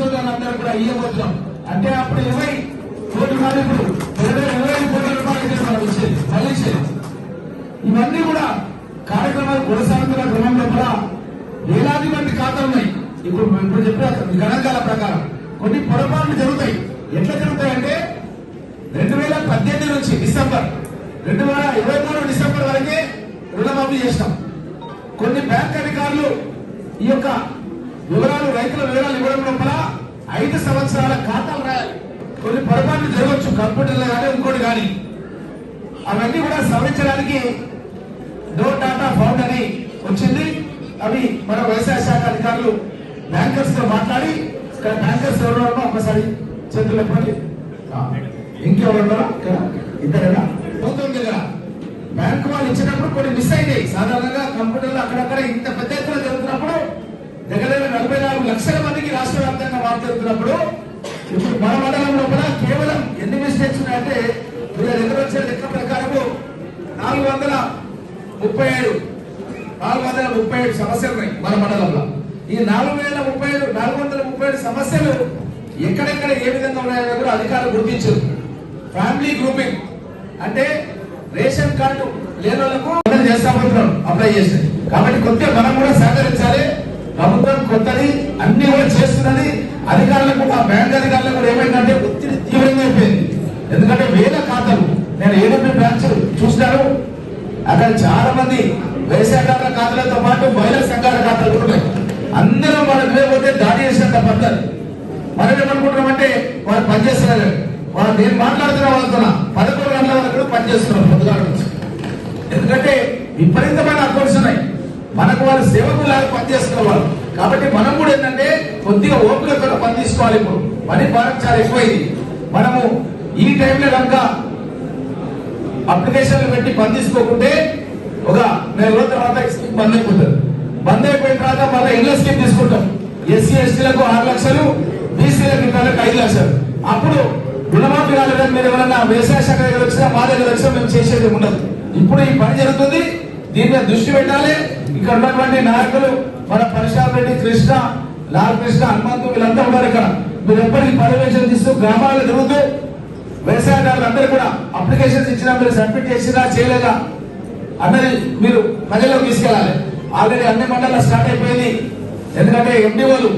సోదరులందరూ కూడా ఇవ్వబోతున్నాం అంటే అప్పుడు ఇరవై కోటి కాదు ఇప్పుడు ఇరవై ఇరవై ఐదు కోట్ల రూపాయలు అయితే మనం ఇచ్చేది మళ్ళీ ఇచ్చేది ఇవన్నీ కూడా కార్యక్రమాలు కొనసాగుతున్న క్రమంలో కూడా వేలాది మంది ఖాతాలు ఉన్నాయి. ఇప్పుడు ఇప్పుడు చెప్పిన గణాంకాల ప్రకారం కొన్ని పొరపాట్లు జరుగుతాయి. ఎట్లా జరుగుతాయంటే రెండు వేల పద్దెనిమిది నుంచి డిసెంబర్ రెండు వేల ఇరవై మూడు డిసెంబర్ వరకే రుణమాఫీ చేసినాం కొన్ని బ్యాంక్ అధికారులు ఈ యొక్క వివరాలు రైతుల వివరాలు ఇవ్వడం లోపల ఐదు సంవత్సరాల ఖాతాలు రాయాలి. కొన్ని పొరపాట్లు జరగవచ్చు కంప్యూటర్లో కానీ ఇంకోటి కానీ. అవన్నీ కూడా సవరించడానికి నో డాటా ఫౌండ్ అని వచ్చింది. అవి మన వ్యవసాయ శాఖ అధికారులు బ్యాంకర్స్తో మాట్లాడి ఇక్కడ బ్యాంకర్స్ ఎవరు ఉన్నారో ఒకసారి చేతులు ఇవ్వండి ఆ, ఇంకెవరు ఉన్నారా ఇక్కడ ఇద్దరేనా? పోతుంది కదా బ్యాంకు వాళ్ళు ఇచ్చినప్పుడు కొన్ని మిస్ అయినాయి. సాధారణంగా కంప్యూటర్లు అక్కడక్కడ ఇంత పెద్ద ఎత్తున జరుగుతున్నప్పుడు దగ్గర దగ్గర నలభై నాలుగు లక్షల మందికి రాష్ట్ర వ్యాప్తంగా ఇప్పుడు మన మండలం లోపల కేవలం ఎన్ని మిస్టేక్స్ ఉన్నాయంటే వీళ్ళ దగ్గర వచ్చే లెక్క ప్రకారము నాలుగు వందల ముప్పై ఏడు నాలుగు వందల ముప్పై ఏడు సమస్యలు ఉన్నాయి మన మండలంలో. ఈ నాలుగు వేల ముప్పై ఏడు నాలుగు వందల ముప్పై ఏడు సమస్యలు ఎక్కడెక్కడ ఏ విధంగా ఉన్నాయో కూడా అధికారులు గుర్తించారు. ఫ్యామిలీ గ్రూపింగ్ అంటే రేషన్ కార్డు లేని వాళ్ళకు అప్లై చేస్తామంటున్నాం అప్లై చేసి కాబట్టి కొద్దిగా మనం కూడా సహకరించాలి ప్రభుత్వం కొత్తది అన్ని కూడా చేస్తున్నది అధికారులకు కూడా బ్యాంక్ అధికారులకు కూడా ఏమైందంటే ఒత్తిడి తీవ్రంగా అయిపోయింది ఎందుకంటే వేల ఖాతాలు. నేను ఏడీపీ బ్రాంచ్ చూసినాను. అక్కడ చాలా మంది వ్యవసాయదారుల ఖాతాలతో పాటు మహిళా సంఘాల ఖాతాలు కూడా ఉన్నాయి. అందరం వాళ్ళకి లేకపోతే దాడి చేసినంత పద్ధతి. మనం ఏమనుకుంటున్నామంటే వాళ్ళు పనిచేస్తున్నారు వాళ్ళు నేను మాట్లాడుతున్న వాళ్ళతో పదకొండు గంటల వరకు కూడా పనిచేస్తున్నారు పొద్దుగాల నుంచి. ఎందుకంటే విపరీతమైన అకౌంట్స్ ఉన్నాయి. మనకు వాళ్ళు సేవకులాగా వాళ్ళు. కాబట్టి మనం కూడా ఏంటంటే కొద్దిగా ఓపికతో పని తీసుకోవాలి ఇప్పుడు. పని భారం చాలా ఎక్కువైంది. మనము ఈ టైంలో కనుక అప్లికేషన్లు పెట్టి బంధించుకోకుంటే ఒక నెల రోజుల తర్వాత స్కీమ్ బంద్ అయిపోతుంది. బంద్ అయిపోయిన తర్వాత మళ్ళీ ఇళ్ళ స్కీమ్ తీసుకుంటాం. ఎస్సీ ఎస్టీలకు ఆరు లక్షలు బీసీలకు ఇతరులకు ఐదు లక్షలు. అప్పుడు రుణమాఫీ కాలేదని మీరు ఎవరన్నా వ్యవసాయ శాఖ దగ్గర వచ్చినా మా దగ్గర వచ్చినా మేము చేసేది ఉండదు. ఇప్పుడు ఈ పని జరుగుతుంది. దీని మీద దృష్టి పెట్టాలి. ఇక్కడ ఉన్నటువంటి నాయకులు మన పరిశ్రమ రెడ్డి కృష్ణ లాల్ కృష్ణ హనుమంతు వీళ్ళంతా ఉన్నారు ఇక్కడ. మీరు ఎప్పటికీ పర్యవేక్షణ తీస్తూ గ్రామాలు తిరుగుతూ వ్యవసాయదారులు అందరూ కూడా అప్లికేషన్స్ ఇచ్చినా మీరు సబ్మిట్ చేసినా చేయలేదా? అన్నది మీరు ప్రజలకు తీసుకెళ్ళాలి. ఆల్రెడీ అన్ని మండలాలు స్టార్ట్ అయిపోయింది. ఎందుకంటే ఎండిఓలు